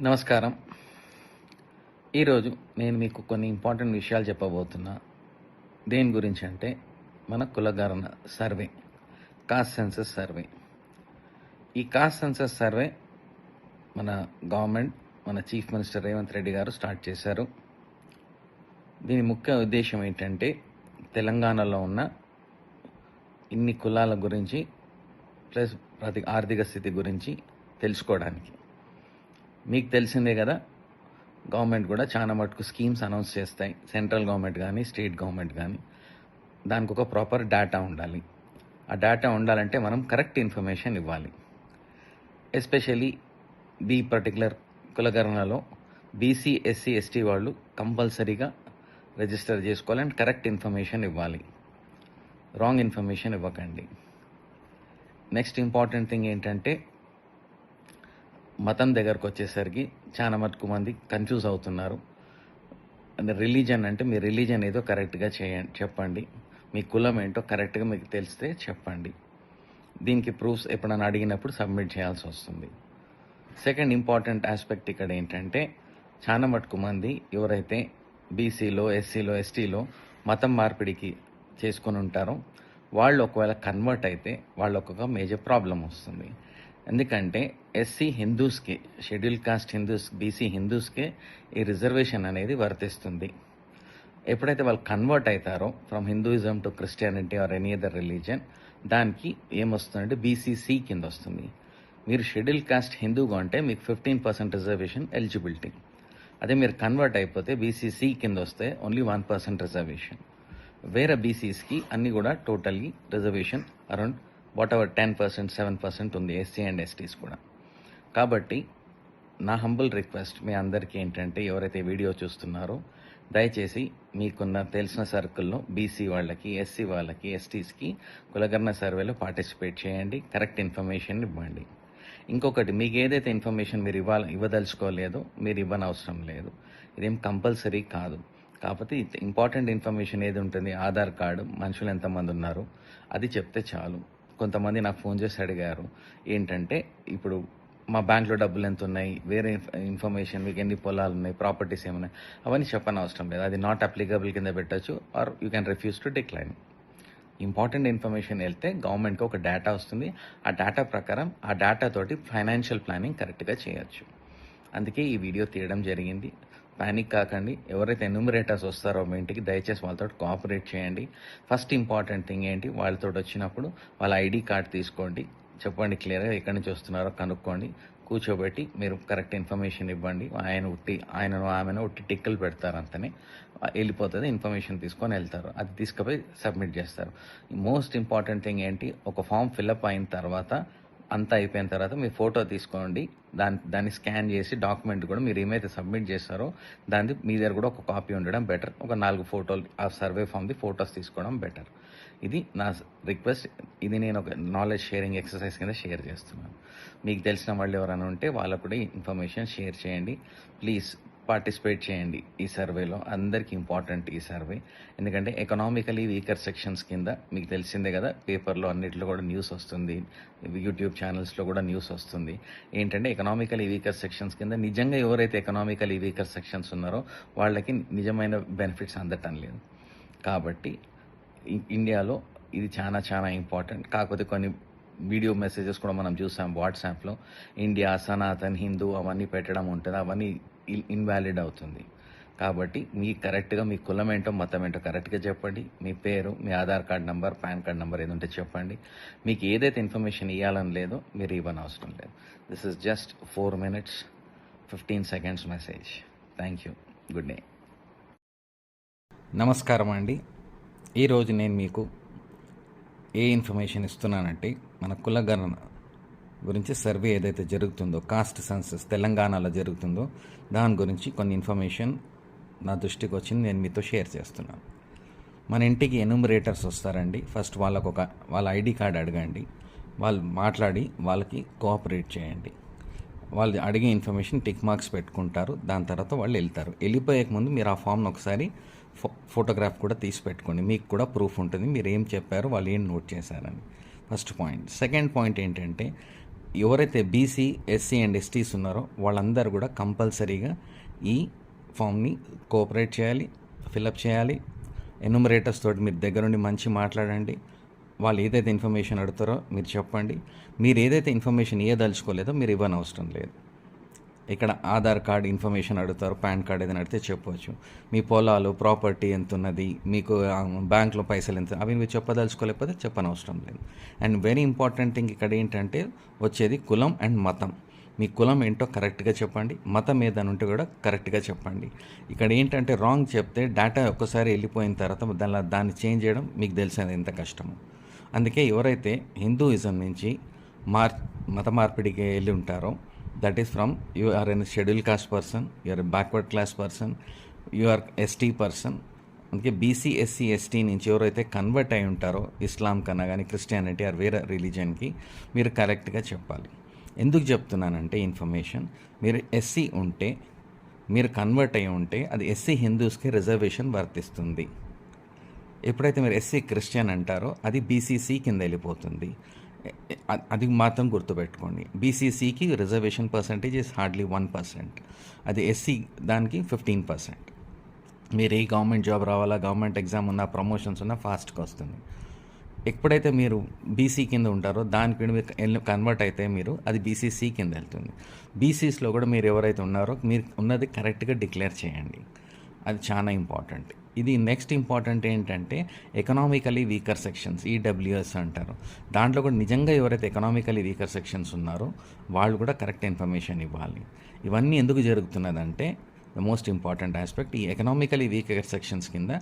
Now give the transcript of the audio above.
నమస్కారం. ఈరోజు నేను మీకు కొన్ని ఇంపార్టెంట్ విషయాలు చెప్పబోతున్నా. దేని గురించి అంటే మన కులగణన సర్వే కాస్ట్ సెన్సస్ సర్వే. ఈ కాస్ట్ సెన్సస్ సర్వే మన గవర్నమెంట్ మన చీఫ్ మినిస్టర్ రేవంత్ రెడ్డి గారు స్టార్ట్ చేశారు. దీని ముఖ్య ఉద్దేశం ఏంటంటే తెలంగాణలో ఉన్న ఇన్ని కులాల గురించి ప్లస్ ప్రతి ఆర్థిక స్థితి గురించి తెలుసుకోవడానికి. మీకు తెలిసిందే కదా గవర్నమెంట్ కూడా చాలా మటుకు స్కీమ్స్ అనౌన్స్ చేస్తాయి. సెంట్రల్ గవర్నమెంట్ కానీ స్టేట్ గవర్నమెంట్ కానీ దానికి ఒక ప్రాపర్ డేటా ఉండాలి. ఆ డేటా ఉండాలంటే మనం కరెక్ట్ ఇన్ఫర్మేషన్ ఇవ్వాలి. ఎస్పెషలీ బీ పర్టికులర్ కులగణనలో బీసీ ఎస్సీ ఎస్టీ వాళ్ళు కంపల్సరీగా రిజిస్టర్ చేసుకోవాలి అండ్ కరెక్ట్ ఇన్ఫర్మేషన్ ఇవ్వాలి. రాంగ్ ఇన్ఫర్మేషన్ ఇవ్వకండి. నెక్స్ట్ ఇంపార్టెంట్ థింగ్ ఏంటంటే మతం దగ్గరకు వచ్చేసరికి చాలా మటుకు మంది కన్ఫ్యూజ్ అవుతున్నారు. అంటే రిలీజన్ అంటే మీ రిలీజన్ ఏదో కరెక్ట్గా చేయండి చెప్పండి. మీ కులం ఏంటో కరెక్ట్గా మీకు తెలిస్తే చెప్పండి. దీనికి ప్రూఫ్స్ ఎప్పుడైనా అడిగినప్పుడు సబ్మిట్ చేయాల్సి వస్తుంది. సెకండ్ ఇంపార్టెంట్ ఆస్పెక్ట్ ఇక్కడ ఏంటంటే చాలా మటుకు మంది ఎవరైతే బీసీలో ఎస్సీలో ఎస్టీలో మతం మార్పిడికి చేసుకొని ఉంటారో వాళ్ళు ఒకవేళ కన్వర్ట్ అయితే వాళ్ళొక మేజర్ ప్రాబ్లం వస్తుంది. ఎందుకంటే ఎస్సీ హిందూస్కి షెడ్యూల్ కాస్ట్ హిందూస్ బీసీ హిందూస్కే ఈ రిజర్వేషన్ అనేది వర్తిస్తుంది. ఎప్పుడైతే వాళ్ళు కన్వర్ట్ అవుతారో from Hinduism to Christianity or any other religion దానికి ఏమొస్తుందంటే బీసీసీ కింద వస్తుంది మీరు షెడ్యూల్ కాస్ట్ హిందూగా ఉంటే మీకు ఫిఫ్టీన్ పర్సెంట్ రిజర్వేషన్ ఎలిజిబిలిటీ. అదే మీరు కన్వర్ట్ అయిపోతే బీసీసీ కింద వస్తే ఓన్లీ వన్ పర్సెంట్ రిజర్వేషన్ వేరే బీసీస్కి అన్నీ కూడా totally reservation around whatever ten percent seven percent ఉంది ఎస్సీ అండ్ ఎస్టీస్ కూడా. కాబట్టి నా హంబుల్ రిక్వెస్ట్ మీ అందరికీ ఏంటంటే ఎవరైతే వీడియో చూస్తున్నారో దయచేసి మీకున్న తెలిసిన సర్కిల్లో బీసీ వాళ్ళకి ఎస్సీ వాళ్ళకి ఎస్టీస్కి కులగర్ణ సర్వేలో పార్టిసిపేట్ చేయండి కరెక్ట్ ఇన్ఫర్మేషన్ ఇవ్వండి. ఇంకొకటి మీకు ఏదైతే ఇన్ఫర్మేషన్ మీరు ఇవ్వాల ఇవ్వదలుచుకోలేదో మీరు ఇవ్వనవసరం లేదు. ఇదేం కంపల్సరీ కాదు. కాకపోతే ఇంపార్టెంట్ ఇన్ఫర్మేషన్ ఏది ఉంటుంది? ఆధార్ కార్డు మనుషులు ఎంతమంది ఉన్నారు అది చెప్తే చాలు. కొంతమంది నాకు ఫోన్ చేసి అడిగారు ఏంటంటే ఇప్పుడు మా బ్యాంక్లో డబ్బులు ఎంత ఉన్నాయి వేరే ఇన్ఫర్మేషన్ మీకు ఎన్ని పొలాలు ఉన్నాయి ప్రాపర్టీస్ ఏమున్నాయి అవన్నీ చెప్పని అవసరం లేదు అది నాట్ అప్లికబుల్ కింద పెట్టచ్చు or you can refuse to decline. Important information వెళ్తే గవర్నమెంట్కి ఒక డేటా వస్తుంది ఆ డేటా ప్రకారం ఆ డేటా తోటి ఫైనాన్షియల్ ప్లానింగ్ కరెక్ట్గా చేయొచ్చు. అందుకే ఈ వీడియో తీయడం జరిగింది. పానిక్ కాకండి. ఎవరైతే ఎన్యూమరేటర్స్ వస్తారో మీ ఇంటికి దయచేసి వాళ్ళతో కోఆపరేట్ చేయండి. ఫస్ట్ ఇంపార్టెంట్ థింగ్ ఏంటి? వాళ్ళతో వచ్చినప్పుడు వాళ్ళ ఐడి కార్డ్ తీసుకోండి. చెప్పండి క్లియర్గా ఎక్కడి నుంచి వస్తున్నారో కనుక్కోండి. కూర్చోబెట్టి మీరు కరెక్ట్ ఇన్ఫర్మేషన్ ఇవ్వండి. ఆయన ఉట్టి ఆయనను ఆమెను ఉట్టి టిక్కలు పెడతారు అంతనే. వెళ్ళిపోతుంది ఇన్ఫర్మేషన్ తీసుకొని వెళ్తారు. అది తీసుకుపోయి సబ్మిట్ చేస్తారు. మోస్ట్ ఇంపార్టెంట్ థింగ్ ఏంటి? ఒక ఫామ్ ఫిల్అప్ అయిన తర్వాత అంతా అయిపోయిన తర్వాత మీ ఫోటో తీసుకోండి. దాని దాన్ని స్కాన్ చేసి డాక్యుమెంట్ కూడా మీరు ఏమైతే సబ్మిట్ చేస్తారో దాన్ని మీ దగ్గర కూడా ఒక కాపీ ఉండడం బెటర్. ఒక నాలుగు ఫోటోలు ఆ సర్వే ఫామ్ది ఫోటోస్ తీసుకోవడం బెటర్. ఇది నా రిక్వెస్ట్. ఇది నేను ఒక నాలెడ్జ్ షేరింగ్ ఎక్సర్సైజ్ కింద షేర్ చేస్తున్నాను. మీకు తెలిసిన వాళ్ళు ఎవరైనా ఉంటే వాళ్ళకు కూడా ఇన్ఫర్మేషన్ షేర్ చేయండి. ప్లీజ్ పార్టిసిపేట్ చేయండి ఈ సర్వేలో. అందరికీ ఇంపార్టెంట్ ఈ సర్వే. ఎందుకంటే ఎకనామికలీ వీకర్ సెక్షన్స్ కింద మీకు తెలిసిందే కదా పేపర్లో అన్నిట్లో కూడా న్యూస్ వస్తుంది. యూట్యూబ్ ఛానల్స్లో కూడా న్యూస్ వస్తుంది. ఏంటంటే ఎకనామికలీ వీకర్ సెక్షన్స్ కింద నిజంగా ఎవరైతే ఎకనామికలీ వీకర్ సెక్షన్స్ ఉన్నారో వాళ్ళకి నిజమైన బెనిఫిట్స్ అందటం లేదు. కాబట్టి ఇండియాలో ఇది చాలా చాలా ఇంపార్టెంట్. కాకపోతే కొన్ని వీడియో మెసేజెస్ కూడా మనం చూసాం వాట్సాప్లో. ఇండియా సనాతన్ హిందూ అవన్నీ పెట్టడం ఉంటుంది. అవన్నీ ఇన్వాలిడ్ అవుతుంది. కాబట్టి మీ కరెక్ట్గా మీ కులం ఏంటో మతం ఏంటో కరెక్ట్గా చెప్పండి. మీ పేరు మీ Aadhaar card number PAN card number ఏదంటే చెప్పండి. మీకు ఏదైతే ఇన్ఫర్మేషన్ ఇవ్వాలని లేదో మీరు ఇవ్వని అవసరం లేదు. This is just four minutes fifteen seconds message thank you good day నమస్కారం అండి. ఈరోజు నేను మీకు ఏ ఇన్ఫర్మేషన్ ఇస్తున్నానంటే మన కుల గణన గురించి సర్వే ఏదైతే జరుగుతుందో కాస్ట్ సెన్సస్ తెలంగాణలో జరుగుతుందో దాని గురించి కొన్ని ఇన్ఫర్మేషన్ నా దృష్టికి వచ్చింది నేను మీతో షేర్ చేస్తున్నాను. మన ఇంటికి ఎనుమరేటర్స్ వస్తారండి. ఫస్ట్ వాళ్ళకు ఒక వాళ్ళ ఐడి కార్డ్ అడగండి. వాళ్ళు మాట్లాడి వాళ్ళకి కోఆపరేట్ చేయండి. వాళ్ళు అడిగే ఇన్ఫర్మేషన్ టిక్ మార్క్స్ పెట్టుకుంటారు. దాని తర్వాత వాళ్ళు వెళ్తారు. వెళ్ళిపోయే ముందు మీరు ఆ ఫామ్ను ఒకసారి ఫో ఫోటోగ్రాఫ్ కూడా తీసి పెట్టుకోండి. మీకు కూడా ప్రూఫ్ ఉంటుంది. మీరు ఏం చెప్పారు వాళ్ళు ఏం నోట్ చేశారని. First point. సెకండ్ పాయింట్ ఏంటంటే ఎవరైతే బీసీ ఎస్సీ అండ్ ఎస్టీస్ ఉన్నారో వాళ్ళందరూ కూడా కంపల్సరీగా ఈ ఫామ్ని కోఆపరేట్ చేయాలి ఫిలప్ చేయాలి. ఎన్యూమరేటర్స్ తోటి మీరు దగ్గర నుండి మంచి మాట్లాడండి. వాళ్ళు ఏదైతే ఇన్ఫర్మేషన్ అడుగుతారో మీరు చెప్పండి. మీరు ఏదైతే ఇన్ఫర్మేషన్ ఇవ్వదలుచుకోలేదో మీరు ఇవ్వనవసరం లేదు. ఇక్కడ ఆధార్ కార్డ్ ఇన్ఫర్మేషన్ అడుగుతారు పాన్ కార్డ్ ఏదైనా అడిగితే చెప్పవచ్చు మీ పొలాలు ప్రాపర్టీ ఎంత ఉన్నది మీకు బ్యాంక్లో పైసలు ఎంత అవి మీరు చెప్పదలుచుకోలేకపోతే చెప్పనవసరం లేదు. అండ్ వెరీ ఇంపార్టెంట్ థింగ్ ఇక్కడ ఏంటంటే వచ్చేది కులం అండ్ మతం. మీ కులం ఏంటో కరెక్ట్గా చెప్పండి మతం ఏదైనా ఉంటే కూడా కరెక్ట్గా చెప్పండి. ఇక్కడ ఏంటంటే రాంగ్ చెప్తే డేటా ఒక్కసారి వెళ్ళిపోయిన తర్వాత దాని దాన్ని చేంజ్ చేయడం మీకు తెలిసేది ఎంత కష్టము. అందుకే ఎవరైతే హిందూయిజం నుంచి మార్ మత మార్పిడికి వెళ్ళి ఉంటారో that is from you are an schedule caste person you are backward class person you are ST person. అందుకే బీసీ ఎస్సీ ఎస్టీ నుంచి ఎవరైతే కన్వర్ట్ అయి ఉంటారో ఇస్లాం కన్నా కానీ క్రిస్టియానిటీ ఆర్ వేరే రిలీజన్కి మీరు కరెక్ట్గా చెప్పాలి. ఎందుకు చెప్తున్నానంటే ఇన్ఫర్మేషన్ మీరు ఎస్సీ ఉంటే మీరు కన్వర్ట్ అయి ఉంటే అది ఎస్సీ హిందూస్కి రిజర్వేషన్ వర్తిస్తుంది. ఎప్పుడైతే మీరు ఎస్సీ క్రిస్టియన్ అంటారో అది బీసీసీ కింద వెళ్ళిపోతుంది. అది మాత్రం గుర్తుపెట్టుకోండి. బీసీసీకి reservation percentage is hardly one percent అది ఎస్సీ దానికి ఫిఫ్టీన్ పర్సెంట్ మీరు ఏ గవర్నమెంట్ జాబ్ రావాలా గవర్నమెంట్ ఎగ్జామ్ ఉన్నా ప్రమోషన్స్ ఉన్నా ఫాస్ట్గా వస్తుంది. ఎప్పుడైతే మీరు బీసీ కింద ఉంటారో దానికి మీరు కన్వర్ట్ అయితే మీరు అది బీసీసీ కింద వెళ్తుంది. బీసీస్లో కూడా మీరు ఎవరైతే ఉన్నారో మీరు ఉన్నది కరెక్ట్గా డిక్లేర్ చేయండి. అది చాలా ఇంపార్టెంట్. ఇది నెక్స్ట్ ఇంపార్టెంట్ ఏంటంటే ఎకనామికలీ వీకర్ సెక్షన్స్ ఈడబ్ల్యూఎస్ అంటారు. దాంట్లో కూడా నిజంగా ఎవరైతే ఎకనామికలీ వీకర్ సెక్షన్స్ ఉన్నారో వాళ్ళు కూడా కరెక్ట్ ఇన్ఫర్మేషన్ ఇవ్వాలి. ఇవన్నీ ఎందుకు జరుగుతున్నదంటే ద మోస్ట్ ఇంపార్టెంట్ ఆస్పెక్ట్ ఈ ఎకనామికలీ వీకర్ సెక్షన్స్ కింద